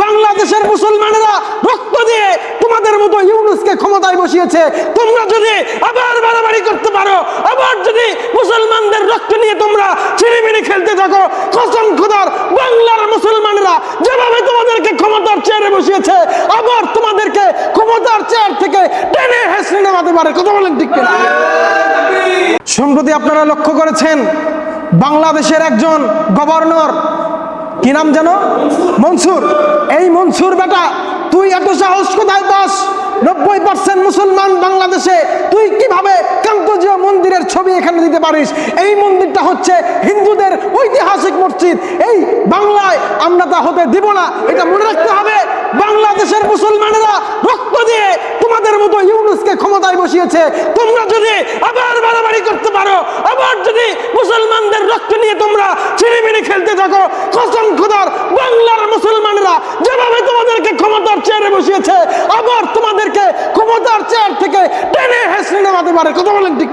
বাংলাদেশের মুসলমানেরা রক্ত দিয়ে তোমাদের মতো ইউনুসকে ক্ষমতায় বসিয়েছে। তোমরা যদি আবার বাড়াবাড়ি করতে পারো, আবার যদি মুসলমানদের রক্ত নিয়ে তোমরা ছিনিমিনি খেলতে থাকো, কসম খোদার, বাংলার মুসলমানেরা যেভাবে তোমাদেরকে ক্ষমতার চেয়ারে বসিয়েছে, আবার তোমাদেরকে ক্ষমতার চেয়ার থেকে টেনে হেসড়ে নেওয়াতে পারে। কথা বলেন ঠিক সম্প্রতি আপনারা লক্ষ্য করেছেন? বাংলাদেশের একজন গভর্নর, কি নাম যেন? মনসুর। মনসুর বেটা, তুই এত সাহস কোথায় পাস? নব্বই পার্সেন্ট মুসলমান বাংলাদেশে, তুই কীভাবে কান্তজিয়া মন্দিরের ছবি এখানে দিতে পারিস? এই মন্দিরটা হচ্ছে হিন্দুদের ঐতিহাসিক মসজিদ। এই বাংলায় আমরা তা হতে দিব না। এটা মনে রাখতে হবে, বাংলাদেশের মুসলমানেরা রক্ত দিয়ে তোমাদের মতো ইউনুসকে ক্ষমতায় বসিয়েছে। তোমরা যদি আবার বাড়াবাড়ি করতে পারো, আবার যদি মুসলমানদের রক্ত নিয়ে তোমরা ছিনিমিনি খেলতে থাকো, কসম খোদার বাংলার মুসলমানেরা যেভাবে তোমাদেরকে ক্ষমতার চেয়ারে বসিয়েছে। আবার তোমাদেরকে ক্ষমতার চেয়ার থেকে টেনে হেসড়ে নেওয়াতে পারে কথা বলেন ঠিক